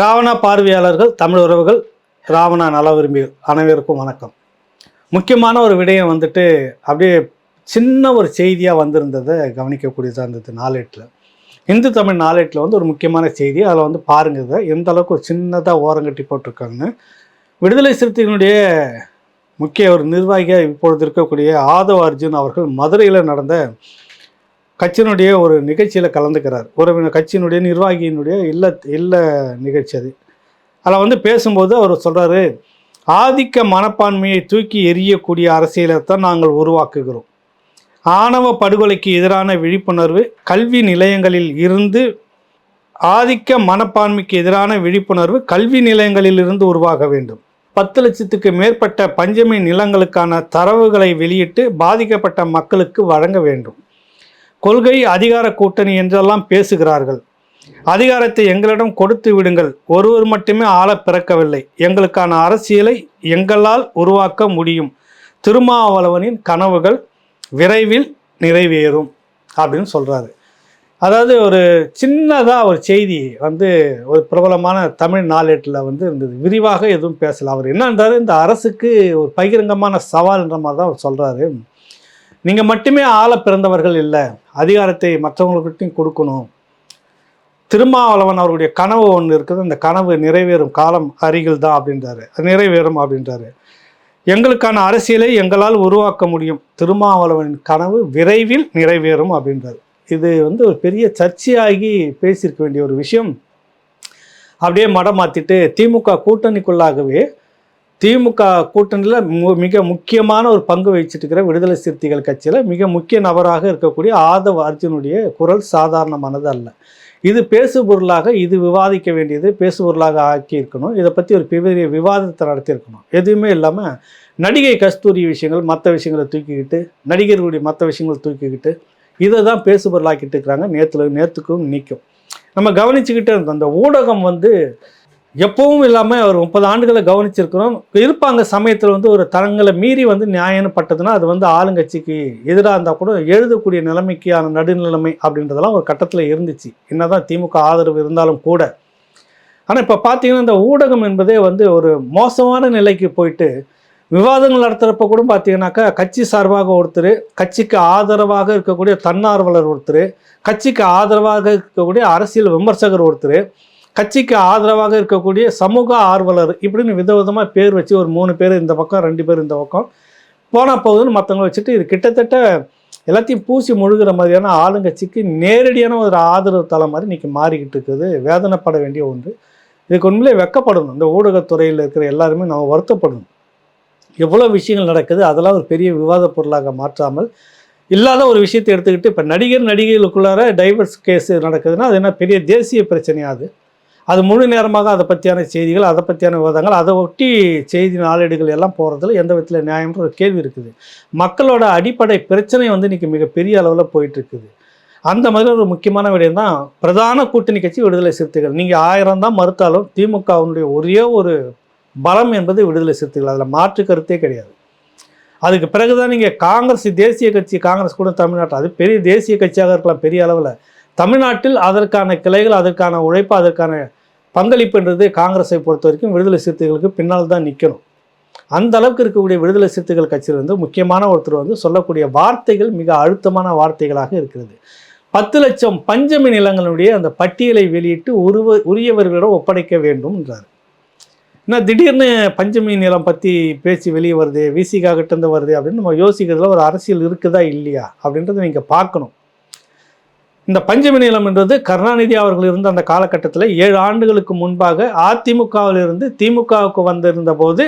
ராவணா பார்வையாளர்கள் தமிழ் உறவுகள் ராவணா நல விரும்பி அனைவருக்கும் வணக்கம். முக்கியமான ஒரு விடயம் வந்துட்டு அப்படியே சின்ன ஒரு செய்தியாக வந்திருந்ததை கவனிக்கக்கூடியதாக இருந்தது நாளேட்டில். இந்து தமிழ் நாளேட்டில் வந்து ஒரு முக்கியமான செய்தி. அதில் வந்து பாருங்க இதை. எந்த அளவுக்கு ஒரு சின்னதாக ஓரங்கட்டி போட்டிருக்காங்கன்னு. விடுதலை சிறுத்தைகளுடைய முக்கிய ஒரு நிர்வாகியாக இப்பொழுது இருக்கக்கூடிய ஆதவ அர்ஜுன் அவர்கள் மதுரையில் நடந்த கட்சியினுடைய ஒரு நிகழ்ச்சியில் கலந்துக்கிறார். ஒரு கட்சியினுடைய நிர்வாகியினுடைய இல்ல இல்ல நிகழ்ச்சி அது. அதில் வந்து பேசும்போது அவர் சொல்கிறாரு ஆதிக்க மனப்பான்மையை தூக்கி எரியக்கூடிய அரசியலை தான் நாங்கள் உருவாக்குகிறோம். ஆணவ படுகொலைக்கு எதிரான விழிப்புணர்வு கல்வி நிலையங்களில் இருந்து ஆதிக்க மனப்பான்மைக்கு எதிரான விழிப்புணர்வு கல்வி நிலையங்களில் இருந்து உருவாக வேண்டும். பத்து லட்சத்துக்கு மேற்பட்ட பஞ்சமி நிலங்களுக்கான தரவுகளை வெளியிட்டு பாதிக்கப்பட்ட மக்களுக்கு வழங்க வேண்டும். கொள்கை அதிகார கூட்டணி என்றெல்லாம் பேசுகிறார்கள். அதிகாரத்தை எங்களிடம் கொடுத்து விடுங்கள். ஒருவர் மட்டுமே ஆள பிறக்கவில்லை. எங்களுக்கான அரசியலை எங்களால் உருவாக்க முடியும். திருமாவளவனின் கனவுகள் விரைவில் நிறைவேறும் அப்படின்னு சொல்கிறாரு அதாவது ஒரு சின்னதாக ஒரு செய்தி வந்து ஒரு பிரபலமான தமிழ் நாளேட்டில் வந்து இருந்தது. விரிவாக எதுவும் பேசலை. அவர் என்னன்றாரு இந்த அரசுக்கு ஒரு பகிரங்கமான சவால்ன்ற மாதிரி தான் அவர் சொல்கிறாரு நீங்கள் மட்டுமே ஆள பிறந்தவர்கள் இல்லை. அதிகாரத்தை மற்றவங்களுக்கிட்டையும் கொடுக்கணும். திருமாவளவன் அவருடைய கனவு ஒன்று இருக்குது. அந்த கனவு நிறைவேறும் காலம் அருகில் தான் அப்படின்றாரு. அது நிறைவேறும் அப்படின்றாரு. எங்களுக்கான அரசியலை எங்களால் உருவாக்க முடியும். திருமாவளவனின் கனவு விரைவில் நிறைவேறும் அப்படின்றாரு. இது வந்து ஒரு பெரிய சர்ச்சையாகி பேசியிருக்க வேண்டிய ஒரு விஷயம். அப்படியே மடம் மாற்றிட்டு திமுக கூட்டணிக்குள்ளாகவே திமுக கூட்டணியில் மு மிக முக்கியமான ஒரு பங்கு வகிச்சிட்டு இருக்கிற விடுதலை சிறுத்தைகள் கட்சியில் மிக முக்கிய நபராக இருக்கக்கூடிய ஆதவ் அர்ஜுனுடைய குரல் சாதாரணமானது அல்ல. இது பேசு பொருளாக இது விவாதிக்க வேண்டியது பேசு பொருளாக இதை பற்றி ஒரு பெரிய விவாதத்தை நடத்தியிருக்கணும். எதுவுமே இல்லாமல் நடிகை கஸ்தூரி விஷயங்கள் மற்ற விஷயங்களை தூக்கிக்கிட்டு நடிகர்களுடைய மற்ற விஷயங்களை தூக்கிக்கிட்டு இதை தான் பேசு பொருளாக்கிட்டு இருக்கிறாங்க. நேற்றுல நேற்றுக்கும் நிற்கும் நம்ம கவனிச்சுக்கிட்டே இருந்தோம் அந்த ஊடகம் வந்து எப்பவும் இல்லாமல் ஒரு முப்பது ஆண்டுகளை கவனிச்சிருக்கிறோம். இருப்பாங்க சமயத்தில் வந்து ஒரு தரங்களை மீறி வந்து நியாயம்னு பட்டதுன்னா அது வந்து ஆளுங்கட்சிக்கு எதிராக இருந்தால் கூட எழுதக்கூடிய நிலைமைக்கான நடுநிலைமை அப்படின்றதெல்லாம் ஒரு கட்டத்தில் இருந்துச்சு. என்னதான் திமுக ஆதரவு இருந்தாலும் கூட. ஆனால் இப்போ பார்த்தீங்கன்னா இந்த ஊடகம் என்பதே வந்து ஒரு மோசமான நிலைக்கு போயிட்டு விவாதங்கள் நடத்துகிறப்ப கூட பார்த்தீங்கன்னாக்கா கட்சி சார்பாக ஒருத்தர் கட்சிக்கு ஆதரவாக இருக்கக்கூடிய தன்னார்வலர் ஒருத்தர் கட்சிக்கு ஆதரவாக இருக்கக்கூடிய அரசியல் விமர்சகர் ஒருத்தர் கட்சிக்கு ஆதரவாக இருக்கக்கூடிய சமூக ஆர்வலர் இப்படின்னு விதவிதமாக பேர் வச்சு ஒரு மூணு பேர் இந்த பக்கம் ரெண்டு பேர் இந்த பக்கம் போனால் போகுதுன்னு மற்றவங்களை வச்சுட்டு இது கிட்டத்தட்ட எல்லாத்தையும் பூசி முழுகிற மாதிரியான ஆளுங்கட்சிக்கு நேரடியான ஒரு ஆதரவு தலை மாதிரி இன்றைக்கி மாறிக்கிட்டு இருக்குது. வேதனைப்பட வேண்டிய ஒன்று. இதுக்கு உண்மையிலே வெக்கப்படணும். இந்த ஊடகத்துறையில் இருக்கிற எல்லாருமே நம்ம வருத்தப்படணும். எவ்வளோ விஷயங்கள் நடக்குது அதெல்லாம் ஒரு பெரிய விவாத பொருளாக மாற்றாமல் இல்லாத ஒரு விஷயத்தை எடுத்துக்கிட்டு இப்போ நடிகர் நடிகைகளுக்குள்ளார டைவர்ஸ் கேஸ் நடக்குதுன்னா அது என்ன பெரிய தேசிய பிரச்சனையாது அது முழு நேரமாக அதை பற்றியான செய்திகள் அதை பற்றியான விவாதங்கள் அதை ஒட்டி செய்தி நாளேடுகள் எல்லாம் போகிறதுல எந்த விதத்தில் நியாயம்ன்ற ஒரு கேள்வி இருக்குது. மக்களோட அடிப்படை பிரச்சனை வந்து இன்றைக்கி மிகப்பெரிய அளவில் போயிட்டுருக்குது. அந்த மாதிரி ஒரு முக்கியமான விடயம் தான் பிரதான கூட்டணி கட்சி விடுதலை சிறுத்தைகள். நீங்கள் ஆயிரம் தான் மறுத்தாலும் திமுகவினுடைய ஒரே ஒரு பலம் என்பது விடுதலை சிறுத்தைகள். அதில் மாற்று கருத்தே கிடையாது. அதுக்கு பிறகு தான் நீங்கள் காங்கிரஸ் தேசிய கட்சி காங்கிரஸ் கூட தமிழ்நாட்டில். அது பெரிய தேசிய கட்சியாக இருக்கலாம் பெரிய அளவில். தமிழ்நாட்டில் அதற்கான கிளைகள் அதற்கான உழைப்பு அதற்கான பங்களிப்புன்றது காங்கிரஸை பொறுத்த வரைக்கும் விடுதலை சிறுத்தைகளுக்கு பின்னால் தான் நிற்கணும் அந்த அளவுக்கு இருக்கக்கூடிய விடுதலை சிறுத்தைகள் கட்சியில் வந்து முக்கியமான ஒருத்தர் வந்து சொல்லக்கூடிய வார்த்தைகள் மிக அழுத்தமான வார்த்தைகளாக இருக்கிறது. பத்து லட்சம் பஞ்சமி நிலங்களுடைய அந்த பட்டியலை வெளியிட்டு உருவ உரியவர்களிடம் ஒப்படைக்க வேண்டும் என்றார் என்ன திடீர்னு பஞ்சமி நிலம் பற்றி பேச்சு வெளியே வருது விசிகாகிட்டேருந்து வருது அப்படின்னு நம்ம யோசிக்கிறதுல ஒரு அரசியல் இருக்குதா இல்லையா அப்படின்றத நீங்கள் பார்க்கணும். இந்த பஞ்சமி நிலம்ன்றது கருணாநிதி அவர்கள் இருந்த அந்த காலகட்டத்தில் ஏழு ஆண்டுகளுக்கு முன்பாக அதிமுகவிலிருந்து திமுகவுக்கு வந்திருந்த போது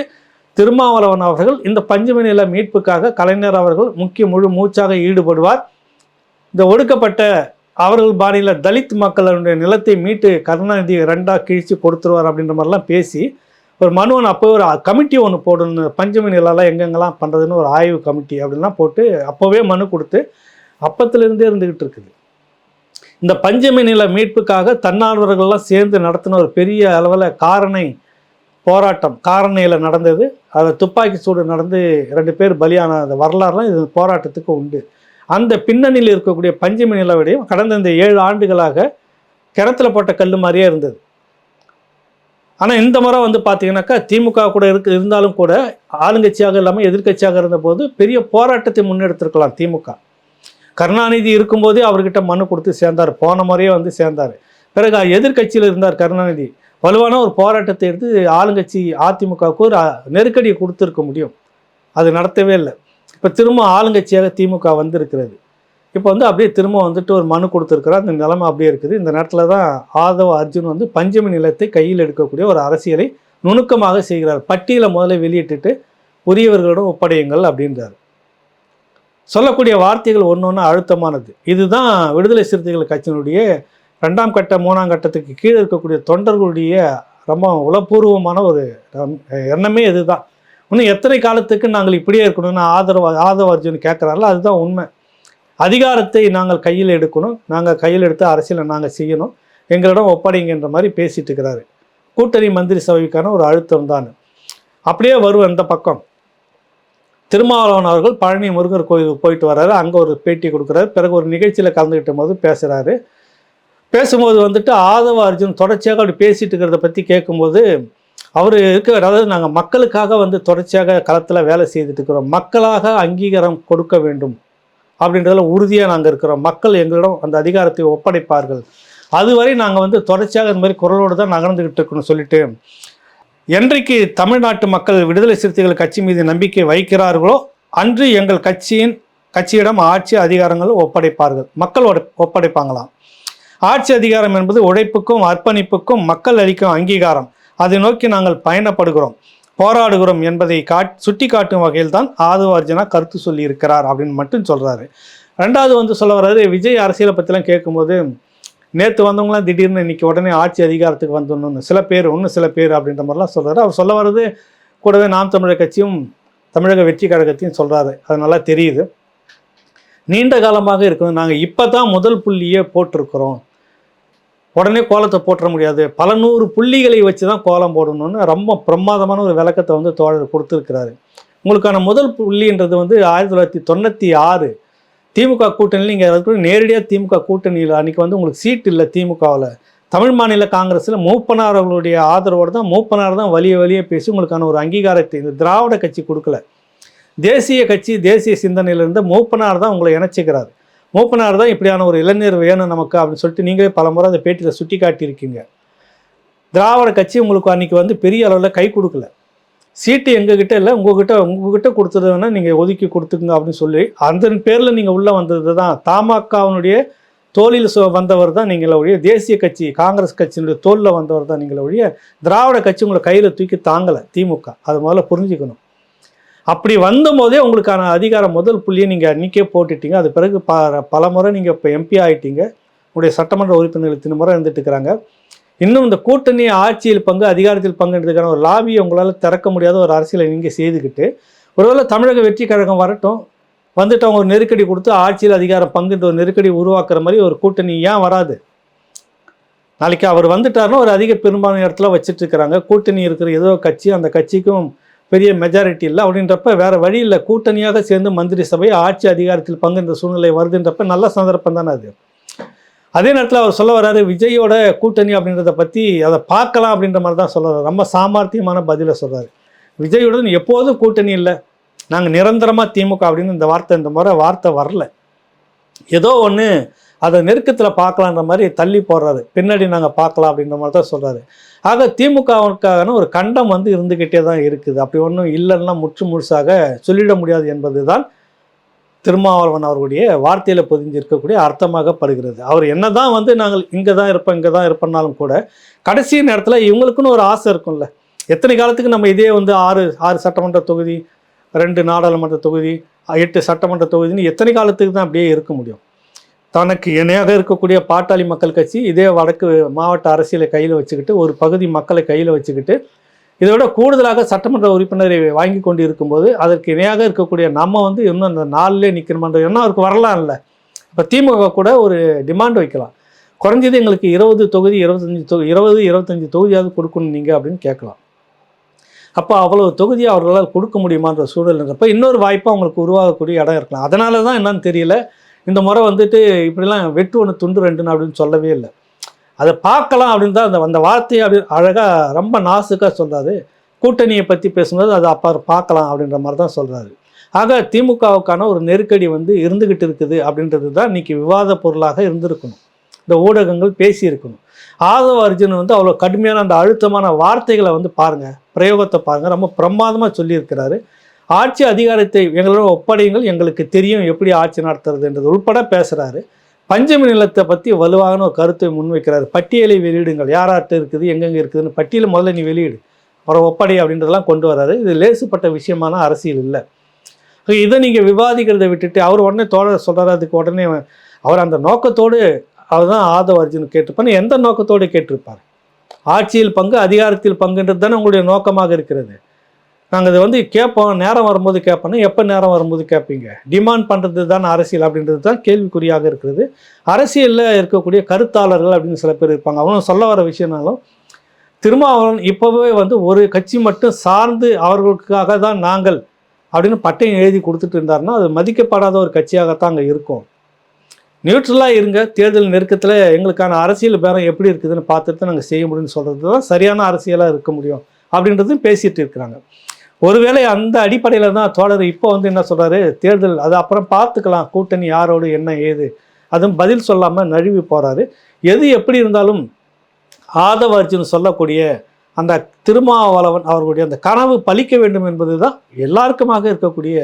திருமாவளவன் அவர்கள் இந்த பஞ்சமி நில மீட்புக்காக கலைஞர் அவர்கள் முக்கிய முழு மூச்சாக ஈடுபடுவார். இந்த ஒடுக்கப்பட்ட அவர்கள் பாணியில் தலித் மக்களுடைய நிலத்தை மீட்டு கருணாநிதி ரெண்டாக கிழிச்சு கொடுத்துருவார் அப்படின்ற மாதிரிலாம் பேசி ஒரு மனு ஒன்று அப்போ ஒரு கமிட்டி ஒன்று போடணும் பஞ்சமி நிலம்லாம் எங்கெங்கெல்லாம் பண்ணுறதுன்னு ஒரு ஆய்வு கமிட்டி அப்படின்லாம் போட்டு அப்போவே மனு கொடுத்து அப்பத்துலேருந்தே இருந்துக்கிட்டு இருக்குது. இந்த பஞ்சமி நில மீட்புக்காக தன்னார்வர்கள்லாம் சேர்ந்து நடத்தின ஒரு பெரிய அளவில் காரணை போராட்டம் காரணையில் நடந்தது. அதில் துப்பாக்கி சூடு நடந்து ரெண்டு பேர் பலியான அந்த வரலாறுலாம் இது போராட்டத்துக்கு உண்டு. அந்த பின்னணியில் இருக்கக்கூடிய பஞ்சமி நில கடந்த இந்த ஏழு ஆண்டுகளாக கிணத்துல போட்ட கல் மாதிரியே இருந்தது. ஆனால் இந்த முறை வந்து பார்த்தீங்கன்னாக்கா திமுக கூட இருக்கு இருந்தாலும் கூட ஆளுங்கட்சியாக இல்லாமல் எதிர்க்கட்சியாக இருந்தபோது பெரிய போராட்டத்தை முன்னெடுத்திருக்கலாம் திமுக. கருணாநிதி இருக்கும்போதே அவர்கிட்ட மனு கொடுத்து சேர்ந்தார். போன முறையே வந்து சேர்ந்தார். பிறகு எதிர்க்கட்சியில் இருந்தார் கருணாநிதி. வலுவான ஒரு போராட்டத்தை எடுத்து ஆளுங்கட்சி அதிமுகவுக்கு ஒரு நெருக்கடியை கொடுத்துருக்க முடியும். அது நடத்தவே இல்லை. இப்போ திரும்ப ஆளுங்கட்சியாக திமுக வந்திருக்கிறது. இப்போ வந்து அப்படியே திரும்ப வந்துட்டு ஒரு மனு கொடுத்துருக்குறார். அந்த நிலைமை அப்படியே இருக்குது. இந்த நேரத்தில் தான் ஆதவ அர்ஜுன் வந்து பஞ்சமி நிலத்தை கையில் எடுக்கக்கூடிய ஒரு அரசியலை நுணுக்கமாக செய்கிறார். பட்டியலை முதல்ல வெளியிட்டுட்டு உரியவர்களிடம் ஒப்படையுங்கள் அப்படின்றார். சொல்லக்கூடிய வார்த்தைகள் ஒன்று ஒன்று அழுத்தமானது. இதுதான் விடுதலை சிறுத்தைகள் கட்சியினுடைய ரெண்டாம் கட்ட மூணாம் கட்டத்துக்கு கீழே இருக்கக்கூடிய தொண்டர்களுடைய ரொம்ப உளப்பூர்வமான ஒரு எண்ணமே இதுதான். இன்னும் எத்தனை காலத்துக்கு நாங்கள் இப்படியே இருக்கணும்னு ஆதரவு அர்ஜுன் கேட்குறாருல அதுதான் உண்மை. அதிகாரத்தை நாங்கள் கையில் எடுக்கணும். நாங்கள் கையில் எடுத்து அரசியலை நாங்கள் செய்யணும். எங்களிடம் ஒப்படைங்கன்ற மாதிரி பேசிட்டு இருக்கிறாரு. கூட்டணி மந்திரி சபைக்கான ஒரு அழுத்தம் தான். அப்படியே வரும் இந்த பக்கம். திருமாவளவன் அவர்கள் பழனி முருகர் கோயிலுக்கு போயிட்டு வர்றாரு. அங்கே ஒரு பேட்டி கொடுக்குறாரு. பிறகு ஒரு நிகழ்ச்சியில் கலந்துக்கிட்ட போது பேசுகிறாரு பேசும்போது வந்துட்டு ஆதவ அர்ஜுன் தொடர்ச்சியாக அப்படி பேசிட்டு இருக்கிறத பற்றி கேட்கும்போது அவர் இருக்க அதாவது நாங்கள் மக்களுக்காக வந்து தொடர்ச்சியாக களத்தில் வேலை செய்துட்டு இருக்கிறோம். மக்களாக அங்கீகாரம் கொடுக்க வேண்டும் அப்படின்றதுல உறுதியாக நாங்கள் இருக்கிறோம். மக்கள் எங்களிடம் அந்த அதிகாரத்தை ஒப்படைப்பார்கள். அதுவரை நாங்கள் வந்து தொடர்ச்சியாக இந்த மாதிரி குரலோடு தான் நகர்ந்துக்கிட்டு இருக்கணும்னு சொல்லிட்டு என்றைக்கு தமிழ்நாட்டு மக்கள் விடுதலை சிறுத்தைகள் கட்சி மீது நம்பிக்கை வைக்கிறார்களோ அன்று எங்கள் கட்சியின் கட்சியிடம் ஆட்சி அதிகாரங்கள் ஒப்படைப்பார்கள். மக்கள் ஒப்படைப்பாங்களாம். ஆட்சி அதிகாரம் என்பது உழைப்புக்கும் அர்ப்பணிப்புக்கும் மக்கள் அளிக்கும் அங்கீகாரம். அதை நோக்கி நாங்கள் பயணப்படுகிறோம். போராடுகிறோம் என்பதை காட் சுட்டி காட்டும் வகையில் தான் ஆதவ அர்ஜுனா கருத்து சொல்லியிருக்கிறார் அப்படின்னு மட்டும் சொல்கிறாரு ரெண்டாவது வந்து சொல்ல வர்றாரு விஜய் அரசியலை பற்றிலாம் கேட்கும்போது நேற்று வந்தவங்களாம் திடீர்னு இன்றைக்கி உடனே ஆட்சி அதிகாரத்துக்கு வந்துடணும்னு சில பேர் ஒன்று சில பேர் அப்படின்ற மாதிரிலாம் சொல்கிறாரு அவர் சொல்ல வர்றது கூடவே நாம் தமிழர் கட்சியும் தமிழக வெற்றி கழகத்தையும் சொல்கிறாரு அது நல்லா தெரியுது. நீண்ட காலமாக இருக்கணும் நாங்கள் இப்போ தான் முதல் புள்ளியே போட்டிருக்கிறோம். உடனே கோலத்தை போட்டுற முடியாது. பல நூறு புள்ளிகளை வச்சு தான் கோலம் போடணும்னு ரொம்ப பிரமாதமான ஒரு விளக்கத்தை வந்து தோழர் கொடுத்துருக்கிறாரு. உங்களுக்கான முதல் புள்ளின்றது வந்து ஆயிரத்தி தொள்ளாயிரத்தி தொண்ணூற்றி ஆறு திமுக கூட்டணியில் நீங்கள் அதுக்கு நேரடியாக திமுக கூட்டணியில் அன்றைக்கி வந்து உங்களுக்கு சீட் இல்லை திமுகவில். தமிழ் மாநில காங்கிரஸில் மூப்பனார் அவர்களுடைய ஆதரவோடு தான் மூப்பனார் தான் வலிய வலிய பேசி உங்களுக்கான ஒரு அங்கீகாரத்தை இந்த திராவிட கட்சி கொடுக்கல. தேசிய கட்சி தேசிய சிந்தனையிலிருந்து மூப்பனார் தான் உங்களை இணைச்சிக்கிறார். மூப்பனார் தான் இப்படியான ஒரு இளைஞர் வேணும் நமக்கு அப்படின்னு சொல்லிட்டு நீங்களே பல முறை அந்த பேட்டியில் சுட்டி காட்டியிருக்கீங்க திராவிட கட்சி உங்களுக்கு அன்றைக்கி வந்து பெரிய அளவில் கை கொடுக்கல. சீட்டு எங்ககிட்ட இல்லை உங்ககிட்ட உங்ககிட்ட கொடுத்ததுன்னா நீங்கள் ஒதுக்கி கொடுத்துக்குங்க அப்படின்னு சொல்லி அந்த பேரில் நீங்கள் உள்ளே வந்தது தான் தமாகவனுடைய தோளில் வந்தவர் தான் நீங்கள் ஒழிய தேசிய கட்சி காங்கிரஸ் கட்சியினுடைய தோளில் வந்தவர் தான் நீங்கள் ஒழிய திராவிட கட்சி உங்களை கையில் தூக்கி தாங்கலை திமுக அது முதல்ல புரிஞ்சுக்கணும். அப்படி வந்தபோதே உங்களுக்கான அதிகாரம் முதல் புள்ளியை நீங்கள் அன்றைக்கே போட்டுட்டீங்க. அது பிறகு ப பல முறை நீங்கள் இப்போ எம்பி ஆகிட்டீங்க உங்களுடைய சட்டமன்ற உறுப்பினர்கள் இத்தனை முறை இருந்துட்டு இருக்கிறாங்க. இன்னும் இந்த கூட்டணி ஆட்சியில் பங்கு அதிகாரத்தில் பங்குன்றதுக்கான ஒரு லாபியை உங்களால் திறக்க முடியாத ஒரு அரசியலை நீங்கள் செய்துக்கிட்டு ஒருவேளை தமிழக வெற்றி கழகம் வரட்டும் வந்துட்டு அவங்க ஒரு நெருக்கடி கொடுத்து ஆட்சியில் அதிகாரம் பங்குன்ற ஒரு நெருக்கடி உருவாக்குற மாதிரி ஒரு கூட்டணி ஏன் வராது? நாளைக்கு அவர் வந்துட்டார்னா ஒரு அதிக பெரும்பான்மை இடத்துல வச்சுட்டு இருக்கிறாங்க. கூட்டணி இருக்கிற ஏதோ கட்சி அந்த கட்சிக்கும் பெரிய மெஜாரிட்டி இல்லை. அப்படின்றப்ப வேறு வழி இல்லை. கூட்டணியாக சேர்ந்து மந்திரி சபை ஆட்சி அதிகாரத்தில் பங்குன்ற சூழ்நிலை வருதுன்றப்ப நல்ல சந்தர்ப்பம் தானே அது. அதே நேரத்தில் அவர் சொல்ல வர்றாரு விஜயோட கூட்டணி அப்படின்றத பற்றி அதை பார்க்கலாம் அப்படின்ற மாதிரி தான் சொல்கிறார் ரொம்ப சாமர்த்தியமான பதிலை சொல்கிறாரு விஜயுடன் எப்போதும் கூட்டணி இல்லை. நாங்கள் நிரந்தரமாக திமுக அப்படின்னு இந்த வார்த்தை இந்த முறை வார்த்தை வரல. ஏதோ ஒன்று அதை நெருக்கத்தில் பார்க்கலான்ற மாதிரி தள்ளி போடுறாரு. பின்னாடி நாங்கள் பார்க்கலாம் அப்படின்ற மாதிரி தான் சொல்கிறாரு ஆக திமுகவுக்கான ஒரு கண்டம் வந்து இருந்துக்கிட்டே தான் இருக்குது. அப்படி ஒன்றும் இல்லைன்னா முற்று முழுசாக சொல்லிட முடியாது என்பது தான் திருமாவளவன் அவர்களுடைய வார்த்தையில் பொதிஞ்சிருக்கக்கூடிய அர்த்தமாகப்படுகிறது அவர் என்ன தான் வந்து நாங்கள் இங்கே தான் இருப்போம் இங்கே தான் இருப்போம்னாலும் கூட கடைசி நேரத்தில் இவங்களுக்குன்னு ஒரு ஆசை இருக்கும்ல. எத்தனை காலத்துக்கு நம்ம இதே வந்து ஆறு ஆறு சட்டமன்ற தொகுதி ரெண்டு நாடாளுமன்ற தொகுதி எட்டு சட்டமன்ற தொகுதின்னு எத்தனை காலத்துக்கு தான் அப்படியே இருக்க முடியும். தனக்கு இணையாக இருக்கக்கூடிய பாட்டாளி மக்கள் கட்சி இதே வடக்கு மாவட்ட அரசியலை கையில் வச்சுக்கிட்டு ஒரு பகுதி மக்களை கையில் வச்சுக்கிட்டு இதை விட கூடுதலாக சட்டமன்ற உறுப்பினரை வாங்கி கொண்டு இருக்கும்போது அதற்கு இணையாக இருக்கக்கூடிய நம்ம வந்து இன்னும் அந்த நாளிலே நிற்கணுமன்ற எண்ணம் அவருக்கு வரலாம் இல்லை இப்போ திமுக கூட ஒரு டிமாண்ட் வைக்கலாம். குறைஞ்சது எங்களுக்கு இருபது தொகுதி இருபத்தஞ்சி தொகு இருபது இருபத்தஞ்சி தொகுதியாவது கொடுக்கணும் நீங்கள் அப்படின்னு கேட்கலாம். அப்போ அவ்வளவு தொகுதி அவர்களால் கொடுக்க முடியுமான்ற சூழல் இன்னொரு வாய்ப்பாக அவங்களுக்கு உருவாகக்கூடிய இடம் இருக்கலாம். அதனால தான் என்னன்னு தெரியல. இந்த முறை வந்துட்டு இப்படிலாம் வெட்டு ஒன்று துண்டு ரெண்டுன்னு அப்படின்னு சொல்லவே இல்லை. அதை பார்க்கலாம் அப்படின்னு தான் அந்த அந்த வார்த்தையை அப்படி அழகாக ரொம்ப நாசுக்காக சொல்கிறாரு கூட்டணியை பற்றி பேசும்போது அதை அப்பா பார்க்கலாம் அப்படின்ற மாதிரி தான் சொல்கிறாரு ஆக திமுகவுக்கான ஒரு நெருக்கடி வந்து இருந்துக்கிட்டு இருக்குது அப்படின்றது தான் இன்றைக்கி விவாத பொருளாக இருந்திருக்கணும். இந்த ஊடகங்கள் பேசியிருக்கணும். ஆதவ அர்ஜுன் வந்து அவ்வளோ கடுமையான அந்த அழுத்தமான வார்த்தைகளை வந்து பாருங்கள் பிரயோகத்தை பாருங்கள் ரொம்ப பிரமாதமாக சொல்லியிருக்கிறாரு. ஆட்சி அதிகாரத்தை எங்களோட ஒப்படையுங்கள் எங்களுக்கு தெரியும் எப்படி ஆட்சி நடத்துறதுன்றது உள்பட பேசுகிறாரு பஞ்சமி நிலத்தை பற்றி வலுவான ஒரு கருத்தை முன்வைக்கிறாரு. பட்டியலை வெளியிடுங்கள். யார்கிட்ட இருக்குது எங்கெங்கே இருக்குதுன்னு பட்டியலை முதல்ல நீ வெளியிடு. அப்புறம் ஒப்படை அப்படின்றதெல்லாம் கொண்டு வராரு. இது லேசுப்பட்ட விஷயமான அரசியல் இல்லை. இதை நீங்கள் விவாதிக்கிறதை விட்டுட்டு அவர் உடனே தோழர் சொல்கிறார் அதுக்கு உடனே அவர் அந்த நோக்கத்தோடு அவர் தான் ஆதவ அர்ஜுன் கேட்டிருப்பார். எந்த நோக்கத்தோடு கேட்டிருப்பார்? ஆட்சியில் பங்கு அதிகாரத்தில் பங்குன்றது தானே உங்களுடைய நோக்கமாக இருக்கிறது. நாங்கள் இதை வந்து கேட்போம் நேரம் வரும்போது கேட்போன்னா எப்போ நேரம் வரும்போது கேட்பீங்க? டிமாண்ட் பண்ணுறது தான் அரசியல் அப்படின்றது தான் கேள்விக்குறியாக இருக்கிறது. அரசியலில் இருக்கக்கூடிய கருத்தாளர்கள் அப்படின்னு சில பேர் இருப்பாங்க. அவங்க சொல்ல வர விஷயம்னாலும் திருமாவளவன் இப்போவே வந்து ஒரு கட்சி மட்டும் சார்ந்து அவர்களுக்காக தான் நாங்கள் அப்படின்னு பட்டையும் எழுதி கொடுத்துட்டு இருந்தாருன்னா அது மதிக்கப்படாத ஒரு கட்சியாகத்தான் அங்கே இருக்கும். நியூட்ரலாக இருங்க. தேர்தல் நெருக்கத்தில் எங்களுக்கான அரசியல் பேரம் எப்படி இருக்குதுன்னு பார்த்துட்டு தான் நாங்கள் செய்ய முடியும்னு சொல்கிறது தான் சரியான அரசியலாக இருக்க முடியும் அப்படின்றதும் பேசிகிட்டு இருக்கிறாங்க. ஒருவேளை அந்த அடிப்படையில் தான் தோழர் இப்போ வந்து என்ன சொல்கிறாரு தேர்தல் அது அப்புறம் பார்த்துக்கலாம். கூட்டணி யாரோடு என்ன ஏது? அதுவும் பதில் சொல்லாமல் நழுவி போகிறாரு எது எப்படி இருந்தாலும் ஆதவ அர்ஜுன் சொல்லக்கூடிய அந்த திருமாவளவன் அவர்களுடைய அந்த கனவு பலிக்க வேண்டும் என்பது தான் எல்லாருக்குமாக இருக்கக்கூடிய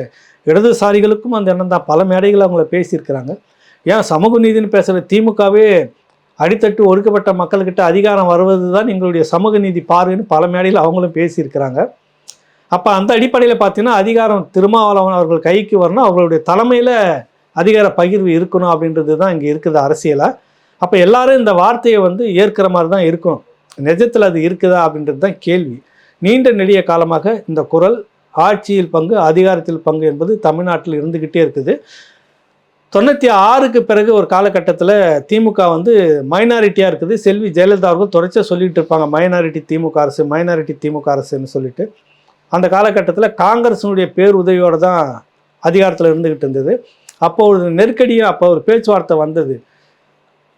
இடதுசாரிகளுக்கும் அந்த எண்ணம் தான். பல மேடைகள் அவங்கள பேசியிருக்கிறாங்க. ஏன் சமூக நீதினு பேசுகிற திமுகவே அடித்தட்டு ஒடுக்கப்பட்ட மக்கள்கிட்ட அதிகாரம் வருவது தான் எங்களுடைய சமூக நீதி பார்வைன்னு பல மேடையில் அவங்களும் பேசியிருக்கிறாங்க. அப்போ அந்த அடிப்படையில் பார்த்தீங்கன்னா அதிகாரம் திருமாவளவன் அவர்கள் கைக்கு வரணும். அவர்களுடைய தலைமையில் அதிகார பகிர்வு இருக்கணும் அப்படின்றது தான் இங்கே இருக்குது அரசியலாக அப்போ எல்லாரும் இந்த வார்த்தையை வந்து ஏற்கிற மாதிரி தான் இருக்கணும். நிஜத்தில் அது இருக்குதா அப்படின்றது தான் கேள்வி. நீண்ட நெடிய காலமாக இந்த குரல் ஆட்சியில் பங்கு அதிகாரத்தில் பங்கு என்பது தமிழ்நாட்டில் இருந்துக்கிட்டே இருக்குது. தொண்ணூற்றி ஆறுக்கு பிறகு ஒரு காலகட்டத்தில் திமுக வந்து மைனாரிட்டியாக இருக்குது. செல்வி ஜெயலலிதா அவர்கள் தொடர்ச்சியாக சொல்லிகிட்டு இருப்பாங்க. மைனாரிட்டி திமுக அரசு மைனாரிட்டி திமுக அரசுன்னு சொல்லிட்டு. அந்த காலகட்டத்தில் காங்கிரஸினுடைய பேருதவியோடு தான் அதிகாரத்தில் இருந்துக்கிட்டு இருந்தது. அப்போ ஒரு நெருக்கடியாக அப்போ ஒரு பேச்சுவார்த்தை வந்தது.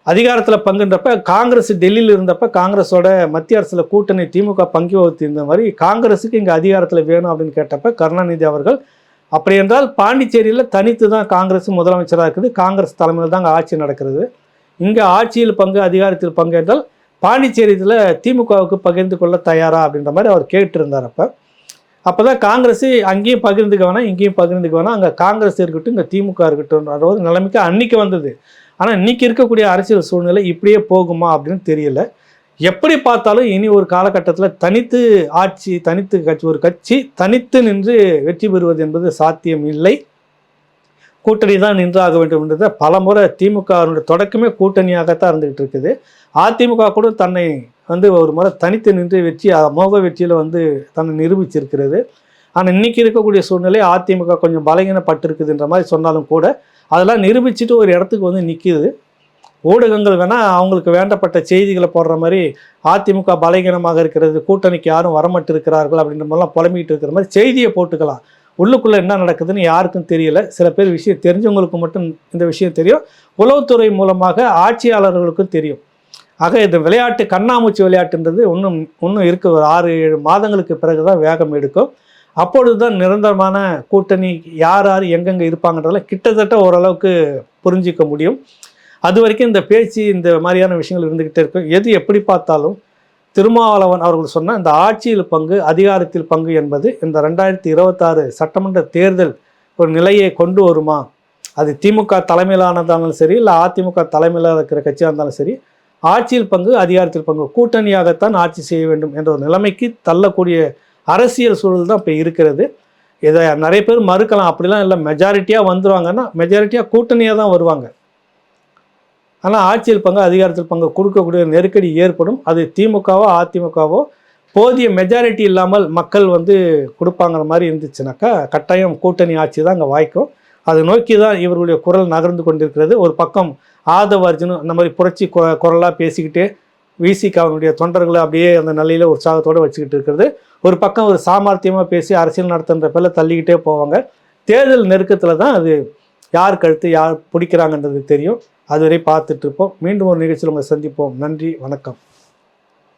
அதிகாரத்தில் பங்குன்றப்ப காங்கிரஸ் டெல்லியில் இருந்தப்ப காங்கிரஸோட மத்திய அரசில் கூட்டணி திமுக பங்கு வகுத்து இருந்த மாதிரி காங்கிரஸுக்கு இங்கே அதிகாரத்தில் வேணும் அப்படின்னு கேட்டப்ப கருணாநிதி அவர்கள் அப்படி என்றால் பாண்டிச்சேரியில் தனித்து தான் காங்கிரஸ் முதலமைச்சராக இருக்குது. காங்கிரஸ் தலைமையில் தான் அங்கே ஆட்சி நடக்கிறது. இங்கே ஆட்சியில் பங்கு அதிகாரத்தில் பங்கு என்றால் பாண்டிச்சேரியில் திமுகவுக்கு பகிர்ந்து கொள்ள தயாரா அப்படின்ற மாதிரி அவர் கேட்டிருந்தார் அப்போ. அப்போ தான் காங்கிரஸ் அங்கேயும் பகிர்ந்துக்க வேணாம் இங்கேயும் பகிர்ந்துக்க வேணாம் அங்கே காங்கிரஸ் இருக்கட்டும் இங்கே திமுக இருக்கட்டும் ஒரு நிலைமைக்கு அன்னைக்கு வந்தது. ஆனால் இன்னைக்கு இருக்கக்கூடிய அரசியல் சூழ்நிலை இப்படியே போகுமா அப்படின்னு தெரியல. எப்படி பார்த்தாலும் இனி ஒரு காலகட்டத்தில் தனித்து ஆட்சி தனித்து கட்சி ஒரு கட்சி தனித்து நின்று வெற்றி பெறுவது என்பது சாத்தியம் இல்லை. கூட்டணி தான் நின்றாக வேண்டும் என்றதை பலமுறை திமுகவினுடைய தொடக்கமே கூட்டணியாகத்தான் இருந்துகிட்டு இருக்குது. அதிமுக கூட தன்னை வந்து ஒரு முறை தனித்து நின்று வெற்றி அமோக வெற்றியில் வந்து தன்னை நிரூபிச்சிருக்கிறது. ஆனால் இன்னைக்கு இருக்கக்கூடிய சூழ்நிலை அதிமுக கொஞ்சம் பலகீனப்பட்டிருக்குதுன்ற மாதிரி சொன்னாலும் கூட அதெல்லாம் நிரூபிச்சுட்டு ஒரு இடத்துக்கு வந்து நிற்கிது ஊடகங்கள் வேணால் அவங்களுக்கு வேண்டப்பட்ட செய்திகளை போடுற மாதிரி அதிமுக பலகீனமாக இருக்கிறது கூட்டணிக்கு யாரும் வரமட்டு இருக்கிறார்கள் அப்படின்ற மாதிரிலாம் புலம்பிக்கிட்டு இருக்கிற மாதிரி செய்தியை போட்டுக்கலாம். உள்ளுக்குள்ளே என்ன நடக்குதுன்னு யாருக்கும் தெரியல. சில பேர் விஷயம் தெரிஞ்சவங்களுக்கு மட்டும் இந்த விஷயம் தெரியும். உளவுத்துறை மூலமாக ஆட்சியாளர்களுக்கும் தெரியும். ஆக இந்த விளையாட்டு கண்ணாமூச்சி விளையாட்டுன்றது இன்னும் இன்னும் இருக்க. ஒரு ஆறு ஏழு மாதங்களுக்கு பிறகு தான் வேகம் எடுக்கும். அப்பொழுது தான் நிரந்தரமான கூட்டணி யார் யார் எங்கெங்கே இருப்பாங்கன்றதெல்லாம் கிட்டத்தட்ட ஓரளவுக்கு புரிஞ்சிக்க முடியும். அது வரைக்கும் இந்த பேச்சு இந்த மாதிரியான விஷயங்கள் இருந்துக்கிட்டே இருக்கும். எது எப்படி பார்த்தாலும் திருமாவளவன் அவர்கள் சொன்ன இந்த ஆட்சியில் பங்கு அதிகாரத்தில் பங்கு என்பது இந்த ரெண்டாயிரத்தி இருபத்தாறு சட்டமன்ற தேர்தல் ஒரு நிலையை கொண்டு வருமா? அது திமுக தலைமையிலானதாலும் சரி இல்லை அதிமுக தலைமையில் இருக்கிற கட்சியாக இருந்தாலும் சரி ஆட்சியில் பங்கு அதிகாரத்தில் பங்கு. கூட்டணியாகத்தான் ஆட்சி செய்ய வேண்டும் என்ற ஒரு நிலைமைக்கு தள்ளக்கூடிய அரசியல் சூழல் தான் இப்போ இருக்கிறது. இதை நிறைய பேர் மறுக்கலாம். அப்படிலாம் இல்லை. மெஜாரிட்டியாக வந்துடுவாங்கன்னா மெஜாரிட்டியாக கூட்டணியாக தான் வருவாங்க. ஆனால் ஆட்சியில் பங்கு அதிகாரத்தில் பங்கு கொடுக்கக்கூடிய நெருக்கடி ஏற்படும். அது திமுகவோ அதிமுகவோ போதிய மெஜாரிட்டி இல்லாமல் மக்கள் வந்து கொடுப்பாங்கிற மாதிரி இருந்துச்சுனாக்கா கட்டாயம் கூட்டணி ஆட்சி தான் அங்கே வாய்க்கும். அதை நோக்கி தான் இவர்களுடைய குரல் நகர்ந்து கொண்டிருக்கிறது. ஒரு பக்கம் ஆதவ அர்ஜுனும் அந்த மாதிரி புரட்சி குரலாக பேசிக்கிட்டு விசிக்கு அவனுடைய தொண்டர்களை அப்படியே அந்த நிலையில் உற்சாகத்தோடு வச்சுக்கிட்டு இருக்கிறது. ஒரு பக்கம் ஒரு சாமர்த்தியமாக பேசி அரசியல் நடத்துன்ற பேரில் தள்ளிக்கிட்டே போவாங்க. தேர்தல் நெருக்கத்தில் தான் அது யார் கழுத்து யார் பிடிக்கிறாங்கன்றது தெரியும். அதுவரை பார்த்துட்ருப்போம் மீண்டும் ஒரு நிகழ்ச்சியில் உங்களை சந்திப்போம். நன்றி வணக்கம்.